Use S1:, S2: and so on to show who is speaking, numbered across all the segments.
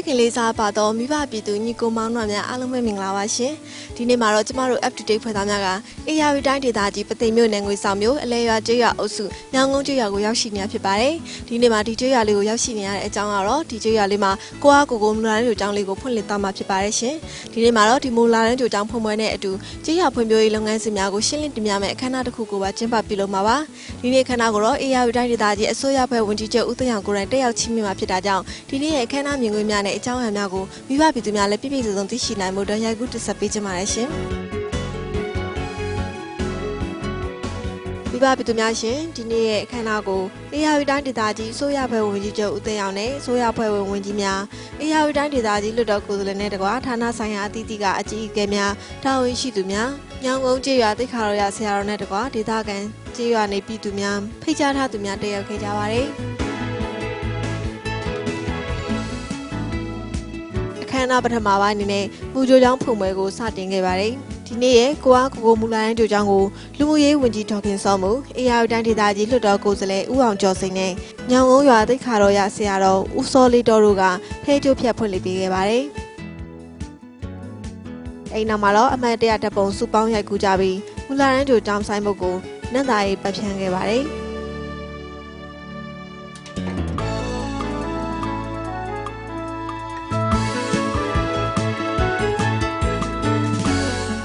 S1: ချစ်ခင်လေးစားပါတော့မိဘပြည်သူညီကိုမောင်နှံများအားလုံးပဲမင်္ဂလာပါရှင်ဒီနေ့မှာတော့ကျမတို့ up to date ဖွဲ့သားများကအေယာဝီတိုင်းဒေသကြီးပသိမ်မြို့နယ်ငွေဆောင်မြို့အလဲရွာကျေးရွာအုပ်စုညောင်ကုန်းကျေးရွာကိုရောက်ရှိနေတာဖြစ်ပါတယ်ဒီနေ့မှာဒီကျေးရွာလေးကိုရောက်ရှိနေရတဲ့အကြောင်းကတော့ဒီကျေးရွာလေးမှာကိုအားကိုကိုမူလာတဲ့ကျောင်းလေးကိုဖွင့်လှစ်သွားမှာဖြစ်ပါတယ်ရှင်ဒီနေ့မှာတော့ဒီမူလာတဲ့ကျောင်းဖွင့်ပွဲနဲ့အတူကျေးရွာဖွံ့ဖြိုးရေးလုပ်ငန်းစဉ်များကိုရှင်းလင်းတင်ပြမယ့်အခမ်းအနားတစ်ခုကိုပါကျင်းပပြုလုပ်မှာပါဒီနေ့အခမ်းအနားကိုတော့အေယာဝီတိုင်းဒေသကြီးအစိုးရဖွဲ့ဝင်ကြီးချုပ်ဦးသိန်းအောင်ကိုယ်တိုင်တက်ရောက်ချီးမြှင့်မှာဖြစ်တာကြောင့်ဒီနေ့ရဲ့အခမ်းအနားမြင်ကွင်းများနဲ့အကြောင်းအရာများကိုမိဘပြည်သူများလည်းပြည့်ပြည့်စုံစုံသိရှိနိုင်မှုတော့ရိုက်ကူးတင်ဆက်ပေးကြပါရရှင်မိဘပြည်သူများရှင်ဒီနေ့ရဲ့အခမ်းအနားကိုအေယာဝီတိုင်းဒေသကြီးအစိုးရဖွဲ့ဝင်ကြီးချုပ်ဦးသိန်းအောင်နဲ့အစိုးရဖွဲ့ဝင်ဝင်ကြီးများအေယာဝီတိုင်းဒေသကြီးလွှတ်တော်ကိုယ်စားလှယ်နဲ့တကွာဌာနဆိုင်ရာအသီးသီးကအကြီးအကဲများတာဝန်ရှိသူများညောင်ကုန်းကျေးရွာတိတ်ခါတော်ရဆရာတော်နဲ့တကွာဒေသခံကျေးရွာနေပြည်သူများဖိတ်ကြားထားသူများတက်ရောက်ခဲ့ကြပါတယ် မ်းအနားပထမပိုင်းအနေနဲ့မူကြိုးချောင်းဖွင့်ပွဲကိုစတင်ခဲ့ပါတယ်။ဒီနေ့ရဲ့ကိုအားကိုကိုမူလာတိုင်းကြိုးချောင်းကိုလူမှုရေးဝန်ကြီးဒေါက်ခင်စောမှုအေယာဝတိုင်းဒေသကြီးလွှတ်တော်ကိုယ်စားလှယ်ဦးအောင်ကျော်စိန်နဲ့ညောင်ကုန်းရွာတိတ်ခါတော်ရဆရာတော်ဦးစောလေးတော်တို့ကဖဲကျိုးဖြတ်ဖွင့်လှစ်ပေးခဲ့ပါတယ်။အိမ်နောက်မှာတော့အမှတ်တရတပ်ပုံစုပေါင်းရိုက်ကူးကြပြီးမူလာတိုင်းကြိုးချောင်းဆိုင်ဘုတ်ကိုနတ်သားရေးပတ်ဖြန်းခဲ့ပါတယ်။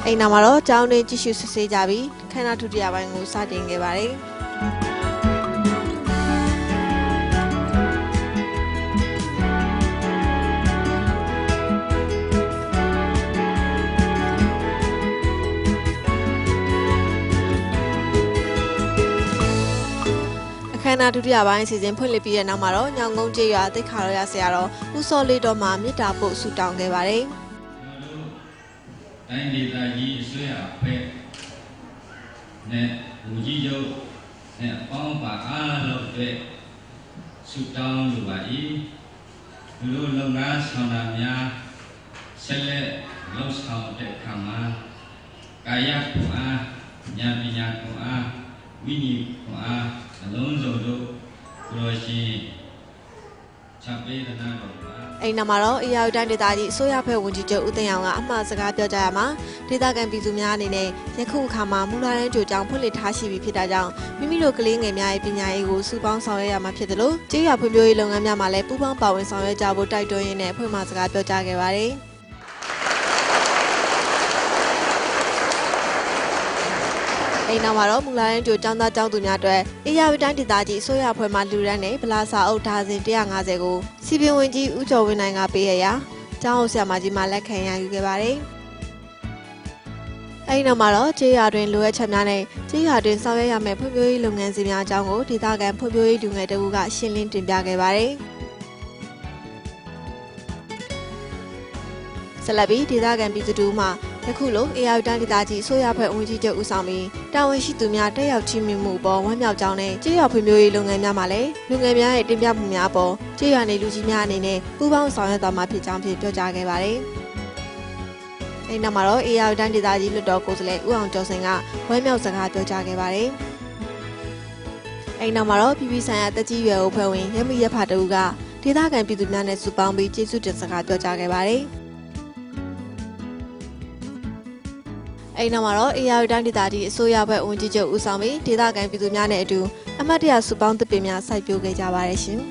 S1: အိမ်နာမှာတော့ကျောင်းတွင်ကြည့်ရှုစစ်ဆေးကြပြီးခန္ဓာဒုတိယပိုင်းကိုစတင်ခဲ့ပါတယ်အခမ်းအနားဒုတိယပိုင်းအစီအစဉ်ဖွင့်လှစ်ပြီးတဲ့နောက်မှာတော့ညောင်ကုန်းကျေးရွာတိတ်ခါရောရဆရာတော်ဦးစောလေးတော်မှမေတ္တာပို့ဆုတောင်းခဲ့ပါတယ်
S2: တိုင်းဒေသကြီးအစိုးရအဖွဲ့နဲ့လူကြီးချုပ်နဲ့အပေါင်းပါအားလုံးအတွက်ဆုတောင်းလိုပါ၏လူတို့လုံငန်းဆောင်တာများဆက်လက်လှုပ်ဆောင်တဲ့အခါမှာကာယခွန်အားဉာဏ်ပညာခွန်အားဝိညာဉ်ခွန်အားအလုံးစုံတို့ကိုယ်တော်ရှင်ချပေးသနာတော်ပါ
S1: အိမ်နာမှာတော့အေယာဝတိုင်းဒေသကြီးအစိုးရဖွဲ့ဝန်ကြီးချုပ်ဦးသိန်းအောင်ကအမှားစကားပြောကြရမှာဒေသခံပြည်သူများအနေနဲ့ယခုအခါမှာမူလာတန်းကြိုကြောင့်ဖွင့်လှစ်ထားရှိပြီဖြစ်တာကြောင့်မိမိတို့ကလေးငယ်များရဲ့ပညာရေးကိုစုပေါင်းဆောင်ရွက်ရမှာဖြစ်တယ်လို့ကျေးရွာဖွံ့ဖြိုးရေးလုပ်ငန်းများမှာလည်းပူးပေါင်းပါဝင်ဆောင်ရွက်ကြဖို့တိုက်တွန်းရင်းနဲ့အဖွဲ့မှစကားပြောကြားခဲ့ပါတယ် အိမ်နောက်မှာတော့မူလာရန်ကျိုចောင်းသားចောင်းသူများအတွက်အေယာဝတီတိုင်းဒေသကြီးအစိုးရအဖွဲ့မှလူရန်နဲ့ဗလာစာအုပ်ဒါဇင်150ကိုစီပင်ဝင်ကြီးဦးကျော်ဝင်းနိုင်ကပေးရရာကျောင်းအုပ်ဆရာမကြီးမှလက်ခံရယူခဲ့ပါတယ်။အဲဒီနောက်မှာတော့ကျေးရွာတွင်လိုအပ်ချက်များနဲ့ကျေးရွာတွင်ဆောင်ရွက်ရမယ့်ဖွံ့ဖြိုးရေးလုပ်ငန်းစဉ်များအကြောင်းကိုဒေသခံဖွံ့ဖြိုးရေးလူငယ်တအူးကရှင်းလင်းတင်ပြခဲ့ပါတယ်။ဆက်လက်ပြီးဒေသခံပြည်သူတို့မှ ယခုလို AR တန်းဒေသကြီးအစိုးရဖွဲ့ဝန်ကြီးချုပ်ဦးဆောင်ပြီးတာဝန်ရှိသူများတက်ရောက်ချီးမြှင့်မှုပေါ်ဝမ်းမြောက်ကြောင်းနဲ့ကျေးရွာဖွံ့ဖြိုးရေးလုပ်ငန်းများမှာလည်းလူငယ်များရဲ့တင်ပြမှုများပေါ်ကျေးရွာနေလူကြီးများအနေနဲ့ပူးပေါင်းဆောင်ရွက်သွားမှာဖြစ်ကြောင်းဖြင့်ပြောကြားခဲ့ပါတယ်။အဲဒီနောက်မှာတော့ AR တန်းဒေသကြီးလွှတ်တော်ကိုယ်စားလှယ်ဦးအောင်ကျော်စင်ကဝမ်းမြောက်စကားပြောကြားခဲ့ပါတယ်။အဲဒီနောက်မှာတော့ပြည်ပဆိုင်ရာတက်ကြီးရွယ်အိုဖွဲ့ဝင်ရမီရဖတူကဒေသခံပြည်သူများနဲ့စုပေါင်းပြီးကျေးဇူးတင်စကားပြောကြားခဲ့ပါတယ်။ အဲဒီနောက်မှာတော့ AR တိုင်းဒေသကြီးအစိုးရဘက်ဝန်ကြီးချုပ်ဦးဆောင်ပြီးဒေသခံပြည်သူများနဲ့အတူအမတ်တရစုပေါင်းသစ်ပင်များစိုက်ပျိုးခဲ့ကြပါတယ်ရှင်။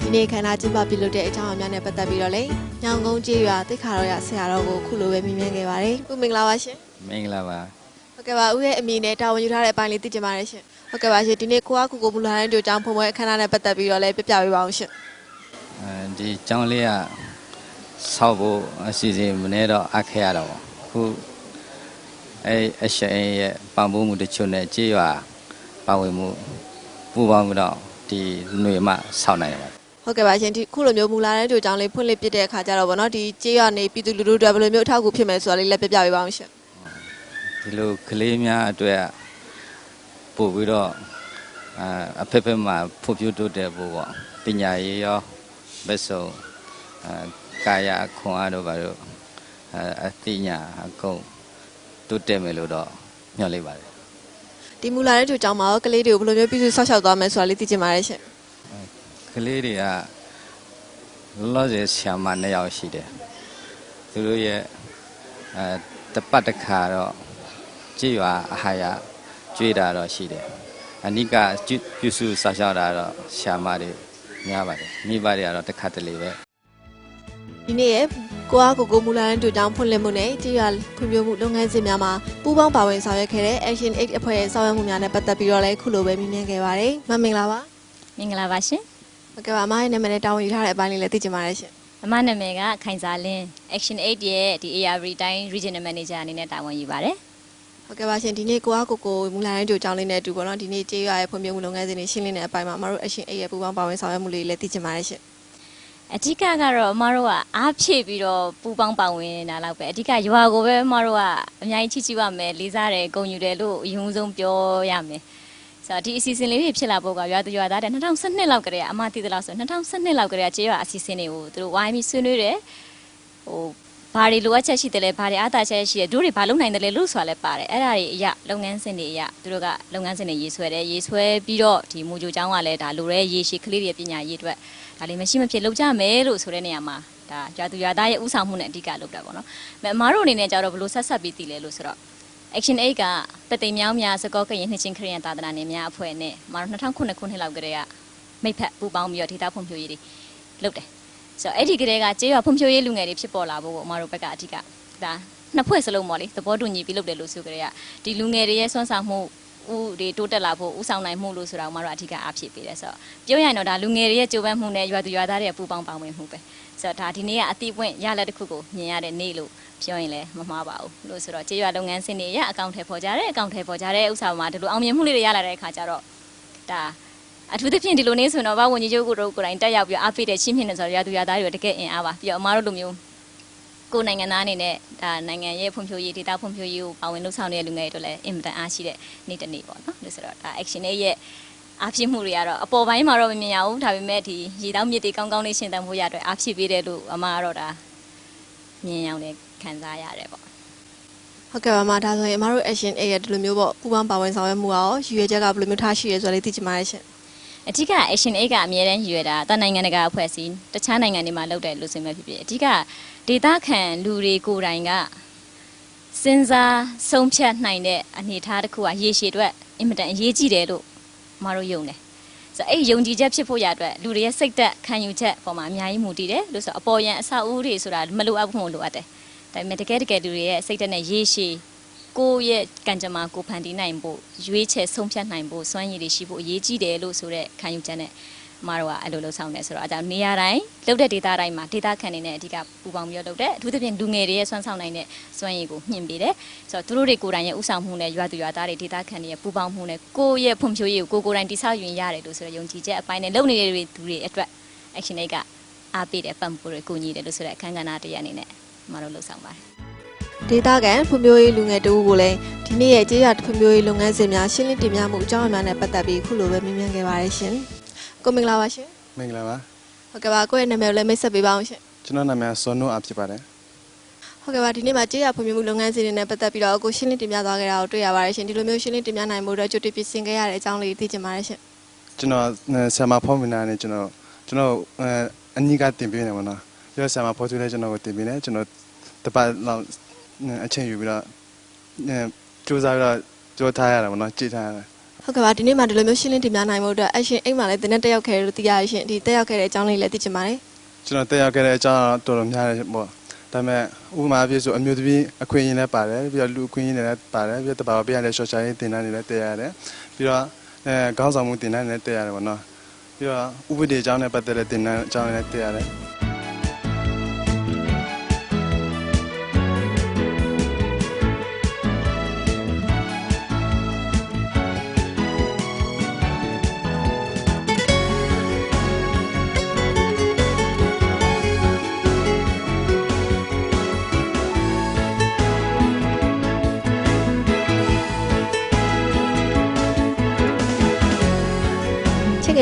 S1: ဒီနေ့ခန္ဓာကျင်းပပြုလုပ်တဲ့အကြောင်းအများနဲ့ပတ်သက်ပြီးတော့လေညောင်ကုန်းကျေးရွာတိတ်ခါတော်ရဆရာတော်ကိုခုလိုပဲမြင်မြင်ခဲ့ပါတယ်။ဦးမင်္ဂလာပါရှင်။
S2: မင်္ဂလာပါ
S1: ဟုတ် ကဲ့ပါဦးရဲ့အမည်နဲ့တာဝန်ယူထားတဲ့အပိုင်းလေးသိချင်ပါတယ်ရှင်ဟုတ်ကဲ့ပါရှင်ဒီနေ့ကိုကကိုကိုမူလာတဲ့ကြိုကြောင်းဖုံပွဲအခမ်းအနားနဲ့ပတ်သက်ပြီးတော့လည်းပြပြပေးပါအောင်ရှင်
S3: အဲဒီကျောင်းလေးကဆောက်ဖို့အစီအစဉ်မနေ့တော့အပ်ခဲ့ရတော့ပေါ့အခုအဲအရှင်ရဲ့ပံ့ပိုးမှုတချို့နဲ့ကြေးရွာပါဝင်မှုပူးပေါင်းပြီးတော့ဒီຫນွေမှဆောက်နိုင်တယ်ပါ
S1: ဟုတ်ကဲ့ပါရှင်ဒီခုလိုမျိုးမူလာတဲ့ကြိုကြောင်းလေးဖွင့်လှစ်ပြတဲ့အခါကျတော့ဗောနော်ဒီကြေးရွာနေပြည်သူလူထုတွေဘယ်လိုမျိုးအထောက်အကူဖြစ်မယ်ဆိုတာလေးလည်းပြပြပေးပါအောင်ရှင်
S3: ဒီလိုကလေးများအတွေ့ကပို့ပြီးတော့အာအဖက်ဖက်မှာဖွံ့ဖြိုးတိုးတက်ဖို့ပေါ့ပညာရေးရောဘက်ဆုံးအာကာယခွန်အားတို့ဘာလို့အဲအဲအသိညာအကုန်တိုးတက်မယ်လို့တော့ညွှန်လိုက်ပါတယ်
S1: ဒီမူလာတဲ့သူကြောင့်မှာရောကလေးတွေကိုဘယ်လိုမျိုးပြုစုဆောက်ရှောက်သွားမယ်ဆိုတာလေးသိချင်ပါတယ်ရှင်
S3: ကလေးတွေကလောလောဆယ်ဆ iam မနှစ်ယောက်ရှိတယ်သူတို့ရဲ့အဲတပတ်တစ်ခါတော့ ကြည်ရွာအဟာရကျွေးတာတော့ရှိတယ်အနိကကျွပြုစုဆောက်ရှောက်တာတော့ဆ iam မတွေများပါတယ်မိဘတွေကတော့တစ်ခါတလေပဲ
S1: ဒီနေ့ရဲ့ကိုအားကိုကိုမူလာတဲ့သူကြောင့်ဖွင့်လှစ်မှုနဲ့ကြေးရဖွံ့ဖြိုးမှုလုပ်ငန်းစဉ်များမှာပူးပေါင်းပါဝင်ဆောင်ရွက်ခဲ့တဲ့ Action 8အဖွဲ့ရဲ့ဆောင်ရွက်မှုများနဲ့ပတ်သက်ပြီးတော့လည်းခုလိုပဲမြင်မြင်ခဲ့ပါတယ်မင်္ဂလာပါ
S4: မင်္ဂလာပါရှင်
S1: ဟုတ်ကဲ့ပါအမရဲ့နာမည်နဲ့တာဝန်ယူထားတဲ့အပိုင်းလေးလည်းသိချင်ပါတယ်ရှင်
S4: အမနာမည်ကခိုင်စာလင်း Action 8ရဲ့ဒီ ARV တိုင်း Regional Manager အနေနဲ့တာဝန်ယူပါတယ်
S1: ဟုတ်ကဲ့ပါရှင်ဒီနေ့ကိုအားကိုကိုမူလာတဲ့သူကြောင့်လေးနဲ့အတူပေါ့နော်ဒီနေ့ကြေးရရဲ့ဖွံ့ဖြိုးမှုလုပ်ငန်းစဉ်တွေရှင်းလင်းတဲ့အပိုင်းမှာအမတို့ Action 8ရဲ့ပူးပေါင်းပါဝင်ဆောင်ရွက်မှုလေးလည်းသိချင်ပါတယ်ရှင်
S4: အဓိကကတော့အမတို့ကအားဖြည့်ပြီးတော့ပူပေါင်းပါဝင်နေတာလောက်ပဲအဓိကရွာကိုပဲအမတို့ကအများကြီးချစ်ချစ်ပါမယ်လေးစားတယ်ဂုဏ်ယူတယ်လို့အရင်ဆုံးပြောရမယ်ဆိုတော့ဒီအစီအစဉ်လေးတွေဖြစ်လာဖို့ကရွာသူရွာသားတဲ့2012လောက်ကတည်းကအမသိသလောက်ဆို2012လောက်ကတည်းကကျေးရွာအစီအစဉ်တွေကိုသူတို့ဝိုင်းပြီးဆွေးနွေးတယ်ဟို ဘာတွေလိုအပ်ချက်ရှိတယ်လဲဘာတွေအားသာချက်ရှိတယ်တို့တွေဘာလုပ်နိုင်တယ်လဲလို့ဆိုတာလဲပါတယ်အဲ့ဒါတွေအရလုပ်ငန်းစဉ်တွေအရသူတို့ကလုပ်ငန်းစဉ်တွေရေးဆွဲတယ်ရေးဆွဲပြီးတော့ဒီမူဂျိုကျောင်းကလည်းဒါလိုရဲရေးရှိကလေးတွေပညာရေးအတွက်ဒါလေးမရှိမဖြစ်လုပ်ကြမယ်လို့ဆိုတဲ့နေရာမှာဒါရွာသူရွာသားရဲ့ဥဆောင်မှုနဲ့အဓိကလုပ်တာပေါ့နော်။အမတို့အနေနဲ့ကြတော့ဘလို့ဆက်ဆက်ပြီးတည်လဲလို့ဆိုတော့ Action 8ကပသိမ်မြောင်းများစကောကရင်နှစ်ချင်းခရီးရန်သာသနာနယ်များအဖွဲ့နဲ့မတို့2009ခုနှစ်လောက်ကတည်းကမိတ်ဖက်ပူပေါင်းပြီးတော့ဒေတာဖွံ့ဖြိုးရေးတွေလုပ်တယ်။ ဆိုတော့အဲ့ဒီကတည်းကကျေးရွာဖွံ့ဖြိုးရေးလူငယ်တွေဖြစ်ပေါ်လာဖို့အမတို့ဘက်ကအဓိကဒါနှစ်ဖွဲ့စလုံးပေါ့လေသဘောတူညီပြီးလုပ်တယ်လို့ဆိုကြတဲ့ကဒီလူငယ်တွေရဲ့ဆွမ်းဆောင်မှုဦးတွေတိုးတက်လာဖို့ဦးဆောင်နိုင်မှုလို့ဆိုတာကိုမတို့အဓိကအားဖြည့်ပေးတယ်ဆိုတော့ပြောရရင်တော့ဒါလူငယ်တွေရဲ့ကြိုးပမ်းမှုနဲ့ရွာသူရွာသားတွေရဲ့ပူပေါင်းပါဝင်မှုပဲဆိုတော့ဒါဒီနေ့ကအတိအပွင့်ရလက်တစ်ခုကိုမြင်ရတဲ့နေ့လို့ပြောရင်လည်းမမှားပါဘူးလို့ဆိုတော့ကျေးရွာလုပ်ငန်းစဉ်တွေရအကောင့်ထဲပေါ်ကြတယ်အကောင့်ထဲပေါ်ကြတဲ့ဥစ္စာမှာဒီလိုအောင်မြင်မှုလေးတွေရလာတဲ့အခါကျတော့ဒါ အထူးသဖြင့်ဒီလိုနေဆိုတော့ဘာဝန်ကြီးချုပ်ကိုတို့ကိုယ်တိုင်တက်ရောက်ပြီးအားပေးတဲ့ချင်းမြင့်နေဆိုတော့ရွာသူရွာသားတွေတကယ်အင်အားပါပြီးတော့အမားတို့လိုမျိုးကိုယ်နိုင်ငံသားအနေနဲ့ဒါနိုင်ငံရဲ့ဖွံ့ဖြိုးရေးဒေသဖွံ့ဖြိုးရေးကိုပါဝင်လှုပ်ဆောင်နေတဲ့လူငယ်တွေတို့လည်းအင်မတန်အားရှိတဲ့နေ့တစ်နေ့ပေါ့နော်လို့ဆိုတော့ဒါ action ရဲ့အားဖြစ်မှုတွေကတော့အပေါ်ပိုင်းမှာတော့မမြင်ရဘူးဒါပေမဲ့ဒီရေတောင်းမြစ်တွေကောင်းကောင်းလေးရှင်းတမ်းဖို့ရအတွက်အားဖြစ်ပေးတယ်လို့အမကတော့ဒါမြင်အောင်လည်းခံစားရတယ်ပေါ့
S1: ဟုတ်ကဲ့ပါအမဒါဆိုရင်အမတို့ Action 8ရဲ့ဒီလိုမျိုးပေါ့ပူးပေါင်းပါဝင်ဆောင်ရွက်မှုကရောရည်ရွယ်ချက်ကဘယ်လိုမျိုးထားရှိရဲဆိုတာလေးသိချင်ပါတယ်ရှင်
S4: အဓိက Action 8ကအမြဲတမ်းရည်ရွယ်တာတနိုင်ငံတကာအဖွဲ့အစည်းတခြားနိုင်ငံတွေမှာလုပ်တယ်လို့ဆိုမှဖြစ်ဖြစ်အဓိကဒေတာခန်လူတွေကိုယ်တိုင်ကစဉ်းစားဆုံးဖြတ်နိုင်တဲ့အနေအထားတစ်ခုကရေရှည်အတွက်အင်မတန်အရေးကြီးတယ်လို့မတို့ယုံတယ်ဆိုတော့အဲ့ဒီယုံကြည်ချက်ဖြစ်ဖို့ရအတွက်လူတွေရဲ့စိတ်သက်ခံယူချက်ပေါ်မှာအများကြီးမူတည်တယ်လို့ဆိုတော့အပေါ်ယံအဆောက်အဦတွေဆိုတာမလိုအပ်ဘူးမလိုအပ်တယ်ဒါပေမဲ့တကယ်တကယ်လူတွေရဲ့စိတ်သက်နဲ့ရေရှည် ကိုယ့်ရဲ့ကံကြမ္မာကိုဖန်တီးနိုင်ဖို့ရွေးချယ်ဆုံးဖြတ်နိုင်ဖို့စွမ်းရည်တွေရှိဖို့အရေးကြီးတယ်လို့ဆိုတဲ့ခံယူချက်နဲ့မတို့ကအဲ့လိုလှုပ်ဆောင်နေဆိုတော့အကြောင်းနေရာတိုင်းလှုပ်တဲ့ဒေတာတိုင်းမှာဒေတာခံနေတဲ့အဓိကပူပေါင်းပြီးတော့လှုပ်တဲ့အထူးသဖြင့်လူငယ်တွေရဲ့စွမ်းဆောင်နိုင်တဲ့စွမ်းရည်ကိုမြင့်ပေးတယ်ဆိုတော့သူတို့တွေကိုယ်တိုင်ရဲ့ဥဆောင်မှုနဲ့ရွာသူရွာသားတွေဒေတာခံတွေရဲ့ပူပေါင်းမှုနဲ့ကိုယ့်ရဲ့ဖွံ့ဖြိုးရေးကိုကိုယ်ကိုယ်တိုင်တိဆောက်ယူရင်ရတယ်လို့ဆိုတဲ့ယုံကြည်ချက်အပိုင်းနဲ့လုပ်နေတဲ့သူတွေအတွက် action 8ကအားပေးတယ်ပံ့ပိုးတယ်ကိုညီတယ်လို့ဆိုတဲ့အခန်းကဏ္ဍတစ်ရပ်အနေနဲ့မတို့လှုပ်ဆောင်ပါတယ်
S1: ဒေတာကန်ဖွံ့ဖြိုးရေးလူငယ်တဦးကိုလည်းဒီနေ့ရဲ့ကြေးရဖွံ့ဖြိုးရေးလုပ်ငန်းစဉ်များရှင်းလင်းတင်ပြမှုအကြောင်းအများနဲ့ပတ်သက်ပြီးခုလိုပဲမြင်မြန်ခဲ့ပါတယ်ရှင်ကိုမင်္ဂလာပါရှင်
S5: မင်္ဂလာပါ
S1: ဟုတ်ကဲ့ပါကိုယ့်ရဲ့နာမည်ကိုလည်းမိတ်ဆက်ပေးပါအောင်ရှင်
S5: ကျွန်တော်နာမည်စောနိုအားဖြစ်ပါတယ်
S1: ဟုတ်ကဲ့ပါဒီနေ့မှာကြေးရဖွံ့ဖြိုးမှုလုပ်ငန်းစဉ်တွေနဲ့ပတ်သက်ပြီးတော့ကိုရှင်းလင်းတင်ပြသွားခဲ့တာကိုတွေ့ရပါတယ်ရှင်ဒီလိုမျိုးရှင်းလင်းတင်ပြနိုင်မှုအတွက်ကြိုတင်ပြင်ဆင်ခဲ့ရတဲ့အကြောင်းလေးသိချင်ပါတယ်ရှင်
S5: ကျွန်တော်ဆရာမဖောင်းမနာနဲ့ကျွန်တော်ကျွန်တော်အဲအညီကတင်ပေးနေပါတော့ပြီးတော့ဆရာမဖော်သူလည်းကျွန်တော်ကိုတင်ပေးနေကျွန်တော်တပတ်လောက် အချိန်ယူပြီးတော့အဲစူးစမ်းပြီးတော့ကြောထားရတာပေါ့နော်ကြည့်ထားရတယ်
S1: ဟုတ်ကဲ့ပါဒီနေ့မှာဒီလိုမျိုးရှင်းလင်းတင်ပြနိုင်မှုအတွက် action အိမ်မှာလည်းတင်းနဲ့တက်ရောက်ခဲ့တယ်လို့သိရရှင်ဒီတက်ရောက်ခဲ့တဲ့အကြောင်းလေးလည်းသိချင်ပါတယ်
S5: ကျွန်တော်တက်ရောက်ခဲ့တဲ့အကြောင်းတော့တော်တော်များတယ်ပေါ့ဒါပေမဲ့ဥပမာပြဆိုအမျိုးသမီးအခွင့်အရေးလည်းပါတယ်ပြီးတော့လူအခွင့်အရေးလည်းပါတယ်ပြီးတော့တဘာဝပြရတဲ့ social ရေးတင်တန်းတွေလည်းတက်ရတယ်ပြီးတော့အဲခေါင်းဆောင်မှုတင်တန်းတွေလည်းတက်ရတယ်ပေါ့နော်ပြီးတော့ဥပဒေအကြောင်းနဲ့ပတ်သက်တဲ့တင်တန်းအကြောင်းတွေလည်းတက်ရတယ်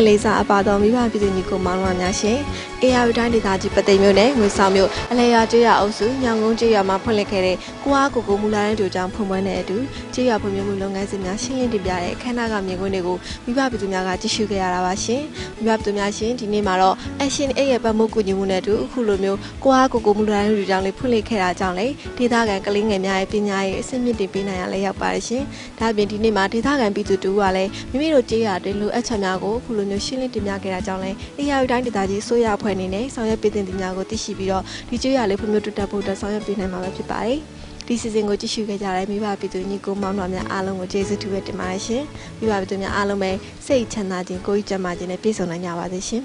S1: လေးစားအပါတော်မိဘပြည်သူညီကိုမောင်နှမများရှင် အေယာဝတိုင်းဒေသကြီးပသိမ်မြို့နယ်ငွေဆောင်မြို့အလဲရွာကျေးရွာအုပ်စုညောင်ကုန်းကျေးရွာမှာဖွင့်လှစ်ခဲ့တဲ့ကိုအားကိုကိုမူလာတဲ့တူကြောင့်ဖွင့်ပွဲနဲ့အတူကျေးရွာဖွံ့ဖြိုးမှုလုပ်ငန်းစဉ်များရှင်းလင်းတင်ပြတဲ့အခမ်းအနားကမြင်ကွင်းတွေကိုမိဘပြည်သူများကကြည့်ရှုခဲ့ရတာပါရှင်မိဘပြည်သူများရှင်ဒီနေ့မှာတော့ Action 8ရဲ့ပတ်မှုကူညီမှုနဲ့အတူအခုလိုမျိုးကိုအားကိုကိုမူလာတဲ့တူကြောင့်လေးဖွင့်လှစ်ခဲ့တာကြောင့်လေဒေသခံကလေးငယ်များရဲ့ပညာရေးအဆင့်မြင့်တင်ပေးနိုင်ရလဲရောက်ပါတယ်ရှင်ဒါအပြင်ဒီနေ့မှာဒေသခံပြည်သူတို့ကလည်းမိမိတို့ကျေးရွာတွင်လိုအပ်ချက်များကိုအခုလိုမျိုးရှင်းလင်းတင်ပြခဲ့တာကြောင့်လေအေယာဝတိုင်းဒေသကြီးဆိုရအဖွဲ့အနေနဲ့ဆောင်ရွက်ပေးတဲ့တင်များကိုသိရှိပြီးတော့ဒီကျေးရွာလေးဖွံ့ဖြိုးတိုးတက်ဖို့အတွက်ဆောင်ရွက်ပေးနိုင်မှာပဲဖြစ်ပါတယ်ဒီစီစဉ်ကိုကြည့်ရှုခဲ့ကြတဲ့မိဘပြည်သူညီကိုမောင်နှမများအားလုံးကိုကျေးဇူးတူပဲတင်ပါတယ်ရှင်မိဘပြည်သူများအားလုံးပဲစိတ်ချမ်းသာခြင်းကိုယ်ကြီးကျန်းမာခြင်းနဲ့ပြည့်စုံနိုင်ကြပါစေရှင်